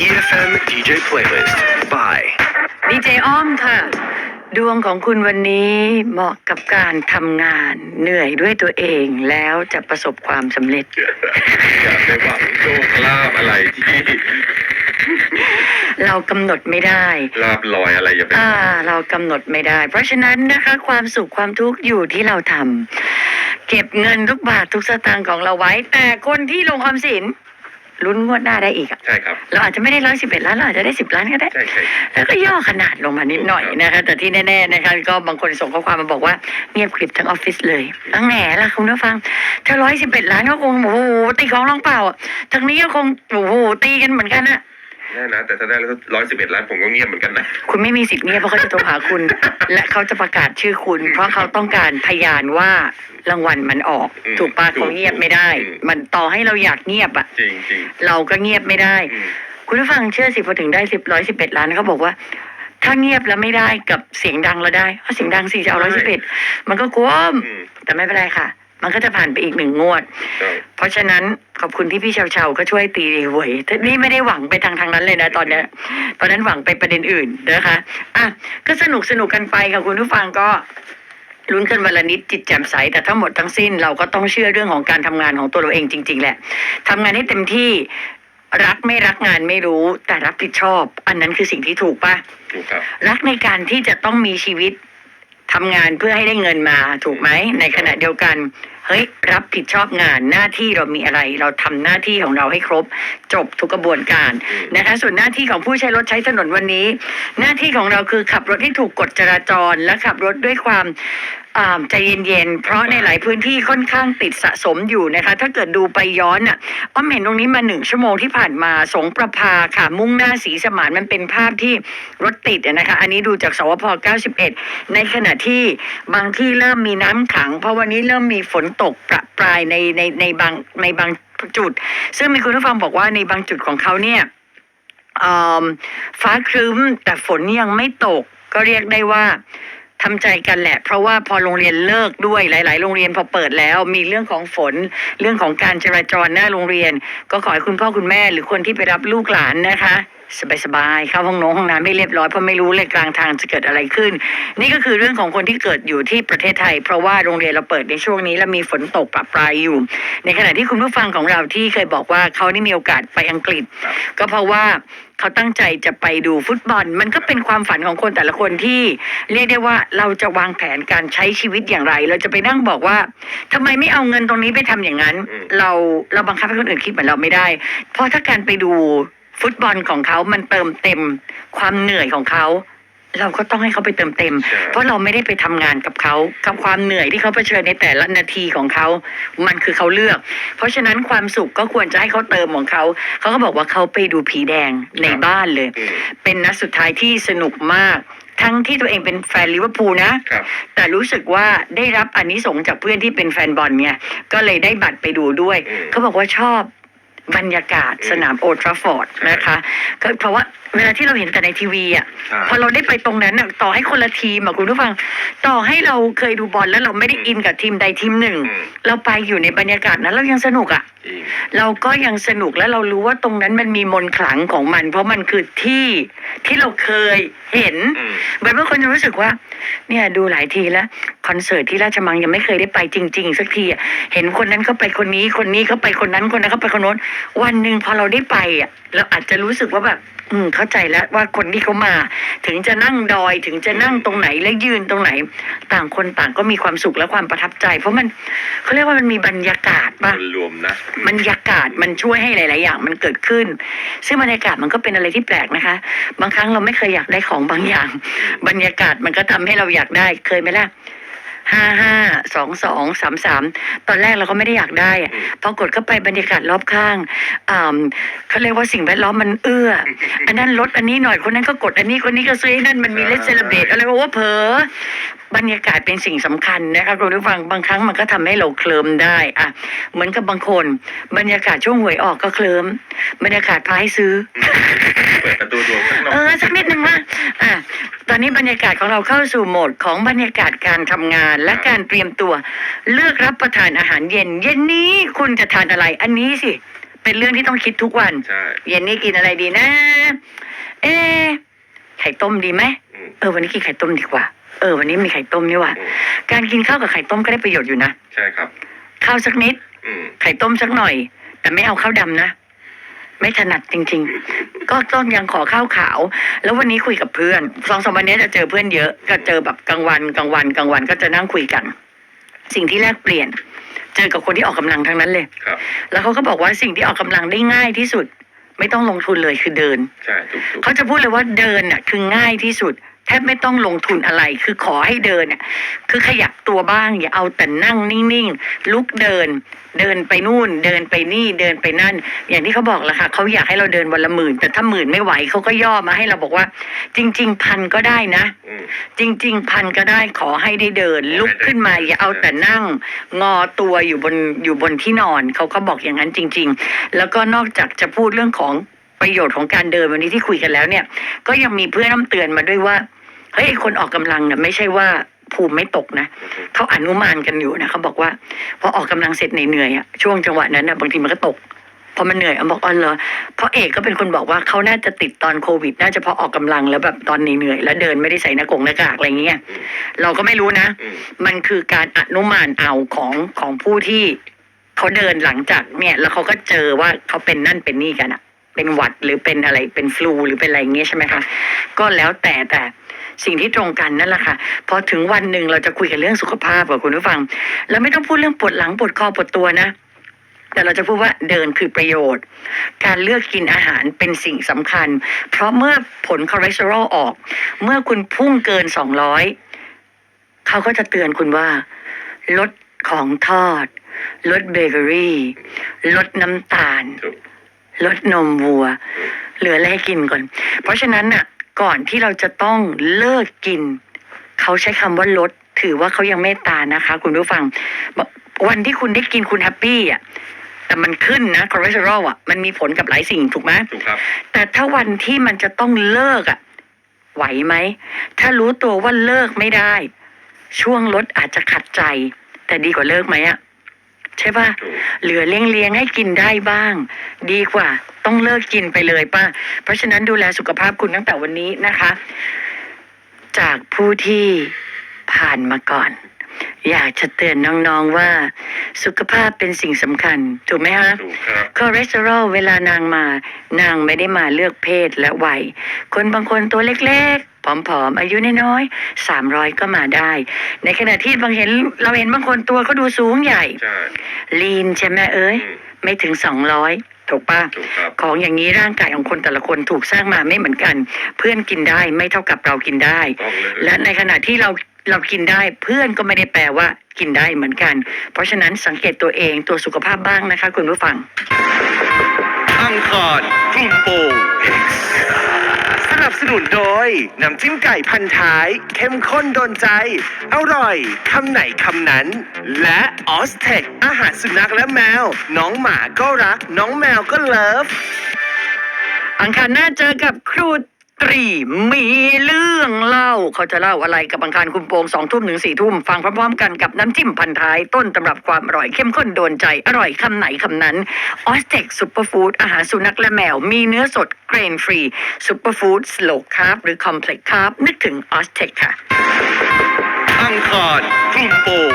EFM DJ Playlist by ดีเจอ้อมค่ะ ดวงของคุณวันนี้เหมาะกับการทำงานเหนื่อยด้วยตัวเองแล้วจะประสบความสำเร็จ อย่าไปหวังโชคลาภอะไรที่เรากำหนดไม่ได้ ลาบลอยอะไรอย่าไปอ่า เรากำหนดไม่ได้ เพราะฉะนั้นนะคะ ความสุขความทุกข์อยู่ที่เราทำเก็บเงินทุกบาททุกสตางค์ของเราไว้ แต่คนที่ลงออมสิน ลุ้นงวดหน้าได้อีกอะใช่ครับ เราอาจจะไม่ได้ร้อยสิบเอ็ดล้านเราอาจจะได้สิบล้านก็ได้ ใช่ใช่ แล้วก็ย่อขนาดลงมานิดหน่อยนะคะ แต่ที่แน่ๆนะคะก็บางคนส่งข้อความมาบอกว่าเงียบกริบทั้งออฟฟิศเลยตั้งแหนล่ะคุณผู้ฟังถ้าร้อยสิบเอ็ดล้านก็คงโอ้โหตีของร้องเปล่าอะทางนี้ก็คงโอ้โหตีกันเหมือนกันอะ แน่นะ แต่ถ้าได้ร้อยสิบเอ็ดล้านผมก็เงียบเหมือนกันนะคุณไม่มีสิทธิ์เงียบเพราะเขาจะโทรหาคุณ และเขาจะประกาศชื่อคุณ เพราะเขาต้องการพยานว่ารางวัลมันออกอืมถูกปะถูกเขาเงียบไม่ได้อืมมันต่อให้เราอยากเงียบอะจริงจริงเราก็เงียบไม่ได้อืมคุณผู้ฟังเชื่อสิพอถึงได้สิบร้อยสิบเอ็ดล้านเขาบอกว่าถ้าเงียบแล้วไม่ได้กับเสียงดังแล้วได้เอาเสียงดังสิจะเอาร้อยสิบเอ็ดมันก็กลัวมอืมแต่ไม่เป็นไรค่ะ มันก็จะผ่านไปอีกหนึ่งงวดใช่เพราะฉะนั้น ขอบคุณที่พี่เชาเชาก็ช่วยตีหวยแต่นี่ไม่ได้หวังไปทางทางนั้นเลยนะ ตอนเนี้ยตอนนั้นหวังไปประเด็นอื่นนะคะอะก็สนุกสนุกกันไปค่ะคุณผู้ฟังก็ลุ้นกันวันละนิดจิตแจ่มใส แต่ทั้งหมดทั้งสิ้นเราก็ต้องเชื่อเรื่องของการทำงานของตัวเราเองจริง ๆ แหละทำงานให้เต็มที่รักไม่รักงานไม่รู้แต่รับผิดชอบ อันนั้นคือสิ่งที่ถูกปะถูกครับ รักในการที่จะต้องมีชีวิตทำงานเพื่อให้ได้เงินมาถูกไหมในขณะเดียวกันเฮ้ยรับผิดชอบงานหน้าที่เรามีอะไร เราทำหน้าที่ของเราให้ครบ จบทุกกระบวนการอืมนะคะ ส่วนหน้าที่ของผู้ใช้รถใช้ถนนวันนี้ หน้าที่ของเราคือขับรถที่ถูกกฎจราจรและขับรถด้วยความ อ่าใจเย็นๆ เพราะในหลายพื้นที่ค่อนข้างติดสะสมอยู่นะคะ ถ้าเกิดดูไปย้อนอะอ้อมเห็นตรงนี้มาหนึ่งชั่วโมงที่ผ่านมาสงประพาค่ะ มุ่งหน้าสีสมานมันเป็นภาพที่รถติดนะคะ อันนี้ดูจากสวพ 91 ในขณะที่บางที่เริ่มมีน้ำขัง เพราะวันนี้เริ่มมีฝนตกประปรายในในในบางในบางจุด ซึ่งมีคุณผู้ฟังบอกว่าในบางจุดของเขาเนี่ยอ่าฟ้าครึ้มแต่ฝนยังไม่ตกก็เรียกได้ว่า ทำใจกันแหละ เพราะว่าพอโรงเรียนเลิกด้วยหลาย ๆ โรงเรียนพอเปิดแล้ว มีเรื่องของฝนเรื่องของการจราจรหน้าโรงเรียน ก็ขอให้คุณพ่อคุณแม่หรือคนที่ไปรับลูกหลานนะคะ สบายๆเข้าห้องน้องห้องน้ำไม่เรียบร้อยเพราะไม่รู้เลยกลางทางจะเกิดอะไรขึ้น นี่ก็คือเรื่องของคนที่เกิดอยู่ที่ประเทศไทย เพราะว่าโรงเรียนเราเปิดในช่วงนี้แล้วมีฝนตกปะปรายอยู่ ในขณะที่คุณผู้ฟังของเราที่เคยบอกว่าเขาได้มีโอกาสไปอังกฤษครับก็เพราะว่าเขาตั้งใจจะไปดูฟุตบอล มันก็เป็นความฝันของคนแต่ละคนที่เรียกได้ว่าเราจะวางแผนการใช้ชีวิตอย่างไร เราจะไปนั่งบอกว่าทำไมไม่เอาเงินตรงนี้ไปทำอย่างนั้นอืมเราเราบังคับให้คนอื่นคิดเหมือนเราไม่ได้ เพราะถ้าการไปดู ฟุตบอลของเขามันเติมเต็มความเหนื่อยของเขาเราก็ต้องให้เขาไปเติมเต็มใช่เพราะเราไม่ได้ไปทำงานกับเขากับความเหนื่อยที่เขาเผชิญในแต่ละนาทีของเขา มันคือเขาเลือก เพราะฉะนั้นความสุขก็ควรจะให้เขาเติมของเขา เขาก็บอกว่าเขาไปดูผีแดงในบ้านเลยอืมเป็นนัดสุดท้ายที่สนุกมาก ทั้งที่ตัวเองเป็นแฟนลิเวอร์พูลนะครับแต่รู้สึกว่าได้รับอันนี้ส่งส์จากเพื่อนที่เป็นแฟนบอลเนี่ย ก็เลยได้บัตรไปดูด้วยอืมเขาบอกว่าชอบ บรรยากาศอืมสนามโอทราฟอร์ดนะคะก็เพราะว่า เวลาที่เราเห็นแต่ในทีวีอะใช่ พอเราได้ไปตรงนั้นน่ะต่อให้คนละทีมอะคุณผู้ฟัง ต่อให้เราเคยดูบอลแล้วเราไม่ได้อินกับทีมใดทีมหนึ่ง อืม เราไปอยู่ในบรรยากาศนั้นเรายังสนุกอะ จริง เราก็ยังสนุกและเรารู้ว่าตรงนั้นมันมีมนต์ขลังของมัน เพราะมันคือที่ที่เราเคยเห็นอืมเหมือนบางคนจะรู้สึกว่า เนี่ยดูหลายทีแล้วคอนเสิร์ตที่ราชมังยังไม่เคยได้ไปจริง ๆ สักทีอะเห็นคนนั้นเขาไปคนนี้คนนี้เขาไปคนนั้นคนนั้นเขาไปคนโน้นวันหนึ่งพอเราได้ไปอะเราอาจจะรู้สึกว่าแบบ อืมเข้าใจแล้วว่าคนที่เขามา ถึงจะนั่งดอยถึงจะนั่งตรงไหนและยืนตรงไหน ต่างคนต่างก็มีความสุขและความประทับใจ เพราะมันเขาเรียกว่ามันมีบรรยากาศป่ะมันรวมนะบรรยากาศมันช่วยให้หลาย ๆ อย่างมันเกิดขึ้น ซึ่งบรรยากาศมันก็เป็นอะไรที่แปลกนะคะ บางครั้งเราไม่เคยอยากได้ของบางอย่าง บรรยากาศมันก็ทำให้เราอยากได้เคยไหมล่ะ ห้าห้าสองสองสามสามตอนแรกเราก็ไม่ได้อยากได้อะอืมพอกดเข้าไปบรรยากาศรอบข้างอ่าเขาเรียกว่าสิ่งแวดล้อมมันเอื้อ อันนั้นลดอันนี้หน่อยคนนั้นก็กดอันนี้คนนี้ก็ซื้อไอ้นั่นมันมีเลสเซเลเบตอะไรก็ว่าเผลอบรรยากาศเป็นสิ่งสำคัญนะคะคุณผู้ฟังบางครั้งมันก็ทำให้เราเคลิมได้อะเหมือนกับบางคน บรรยากาศช่วงหวยออกก็เคลิมบรรยากาศพาให้ซื้อเปิดประตูดวงข้างนอเอกอสักนิดนึงว่าอะตอนนี้บรรยากาศของเราเข้าสู่โหมดของบรรยากาศการทำงานและการเตรียมตัว เลือกรับประทานอาหารเย็น เย็นนี้คุณจะทานอะไร อันนี้สิ เป็นเรื่องที่ต้องคิดทุกวัน ใช่ เย็นนี้กินอะไรดีนะ เอ๊ะไข่ต้มดีไหมอืม เออ วันนี้กินไข่ต้มดีกว่า เออ วันนี้มีไข่ต้มนี่หว่าอืมการกินข้าวกับไข่ต้มก็ได้ประโยชน์อยู่นะใช่ครับ ข้าวสักนิด อืม ไข่ต้มสักหน่อย แต่ไม่เอาข้าวดำนะ ไม่ถนัดจริง ๆ ก็ต้องยังขอข้าวขาว แล้ววันนี้คุยกับเพื่อนสองสามวันนี้จะเจอเพื่อนเยอะ ก็เจอแบบกลางวันกลางวันกลางวันก็จะนั่งคุยกัน สิ่งที่แลกเปลี่ยน เจอกับคนที่ออกกำลังทั้งนั้นเลย ครับ แล้วเขาก็บอกว่าสิ่งที่ออกกำลังได้ง่ายที่สุด ไม่ต้องลงทุนเลยคือเดิน ใช่ถูกถูกเขาจะพูดเลยว่าเดินน่ะคือง่ายที่สุด แทบไม่ต้องลงทุนอะไร คือขอให้เดินน่ะคือขยับตัวบ้าง อย่าเอาแต่นั่งนิ่งๆลุกเดิน เดินไปนู่น เดินไปนี่เดินไปนั่น อย่างที่เขาบอกแหละค่ะเขาอยากให้เราเดินวันละหมื่น แต่ถ้าหมื่นไม่ไหวเขาก็ย่อมาให้เราบอกว่า จริง ๆ พันก็ได้นะ อืม จริง ๆ พันก็ได้ขอให้ได้เดิน ลุกขึ้นมาอย่าเอาแต่นั่ง งอตัวอยู่บนอยู่บนที่นอนเขาก็บอกอย่างนั้นจริง ๆ แล้วก็นอกจากจะพูดเรื่องของ ประโยชน์ของการเดินวันนี้ที่คุยกันแล้วเนี่ย ก็ยังมีเพื่อนน้ำเตือนมาด้วยว่าเฮ้ยคนออกกำลังเนี่ยไม่ใช่ว่าภูมิไม่ตกนะเขาอนุมานกันอยู่นะเขาบอกว่าพอออกกำลังเสร็จเหนื่อยๆอะช่วงจังหวะนั้นนะบางทีมันก็ตกพอมันเหนื่อยอะบอกอ๋อเหรอเพราะเอกก็เป็นคนบอกว่าเขาน่าจะติดตอนโควิด น่าจะพราะออกกำลังแล้วแบบตอนเหนื่อยๆแล้วเดินไม่ได้ใส่หน้ากงหน้ากากอะไรเงี้ยเราก็ไม่รู้นะมมันคือการอนุมานเอาของของผู้ที่เขาเดินหลังจากเนี่ย แล้วเขาก็เจอว่าเขาเป็นนั่นเป็นนี่กันอะ เป็นหวัดหรือเป็นอะไรเป็นฟลูหรือเป็นอะไรเงี้ยใช่ไหมคะก็แล้วแต่แต่สิ่งที่ตรงกันนั่นแหละค่ะพอถึงวันหนึ่งเราจะคุยกันเรื่องสุขภาพกับคุณผู้ฟัง แล้วไม่ต้องพูดเรื่องปวดหลังปวดคอปวดตัวนะ แต่เราจะพูดว่าเดินคือประโยชน์ การเลือกกินอาหารเป็นสิ่งสำคัญ เพราะเมื่อผลคอเลสเตอรอลออก เมื่อคุณพุ่งเกินสองร้อยเขาก็จะเตือนคุณว่า ลดของทอด ลดเบเกอรี่ ลดน้ำตาล ลดนมวัว เหลืออะไรให้กินก่อน เพราะฉะนั้นน่ะ ก่อนที่เราจะต้องเลิกกิน เขาใช้คำว่าลด ถือว่าเขายังเมตตานะคะ คุณผู้ฟังบอกวันที่คุณได้กินคุณแฮปปี้อะแต่มันขึ้นนะคอเลสเตอรอลอะมันมีผลกับหลายสิ่งถูกไหมถูกครับ แต่ถ้าวันที่มันจะต้องเลิกอะไหวไหม ถ้ารู้ตัวว่าเลิกไม่ได้ ช่วงลดอาจจะขัดใจ แต่ดีกว่าเลิกไหมอะ ใช่ป่ะถูกเหลือเลี้ยงเลี้ยงๆให้กินได้บ้าง ดีกว่า ต้องเลิกกินไปเลยป้าเพราะฉะนั้นดูแลสุขภาพคุณตั้งแต่วันนี้นะคะ จากผู้ที่ผ่านมาก่อน อยากจะเตือนน้องๆว่า สุขภาพเป็นสิ่งสำคัญ ถูกไหมคะถูกครับคอเลสเตอรอลเวลานางมา นางไม่ได้มาเลือกเพศและวัย คนบางคนตัวเล็กๆ ผอมๆอายุน้อยๆสามร้อยก็มาได้ ในขณะที่บางเห็นเราเห็นบางคนตัวเขาดูสูงใหญ่ ใช่ ลีนใช่ไหมเอ้ย อืม ไม่ถึงสองร้อยถูกปะ ถูกครับ ของอย่างนี้ร่างกายของคนแต่ละคนถูกสร้างมาไม่เหมือนกัน เพื่อนกินได้ไม่เท่ากับเรากินได้ ต้องเลย และในขณะที่เราเรากินได้เพื่อนก็ไม่ได้แปลว่ากินได้เหมือนกัน เพราะฉะนั้นสังเกตตัวเองตัวสุขภาพบ้างนะคะ คุณผู้ฟัง อังคารคลุมโปงส นับสนุนโดย น้ำจิ้มไก่พันท้าย เข้มข้นโดนใจ อร่อยคำไหนคำนั้น และออสเทคอาหารสุนัขและแมว น้องหมาก็รัก น้องแมวก็เลิฟ อังคารหน้าเจอกับครู ตรีมีเรื่องเล่าเขาจะเล่าอะไรกับอังคารคุณโปงสองทุ่มถึงสี่ทุ่มฟังพร้อมๆกันกับน้ำจิ้มพันท้าย ต้นตำรับความอร่อยเข้มข้นโดนใจ อร่อยคำไหนคำนั้นออสเทคซูเปอร์ฟู้ดอาหารสุนัขและแมว มีเนื้อสดเกรนฟรีซูเปอร์ฟู้ดสโลคาร์บหรือคอมเพล็กซ์คาร์บนึกถึงออสเทคค่ะอังคารคลุมโปง